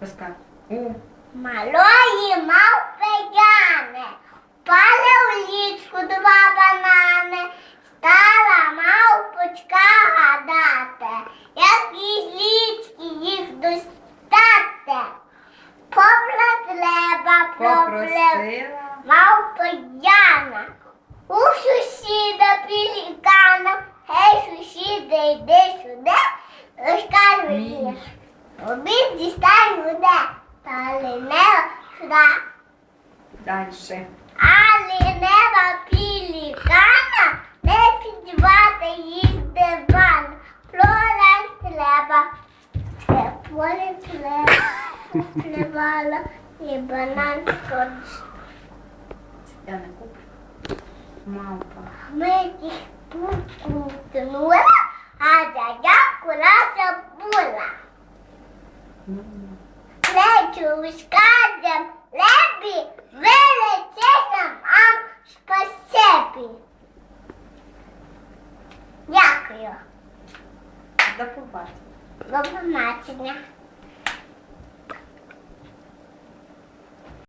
Розкажи. У. Малої мавпи Яни, впали в лічку два банани, стала мавпочка гадати, як із лічки їх достати. Попла треба Попросила. мавпа Яна. У сусіда пелікана, гей, сусіда, йди сюди, розкажу Мій. вірш. Обід дістань буде, та лінева сюди. Дальше. А лінева пелікана не підвати їсть диван. Поле треба, це поле треба, плевала і банан скоріше. Я не куплю. Мавпа. Ми Плечу скажем, лебі, величезна вам спасибі. Дякую. До побачення. До побачення.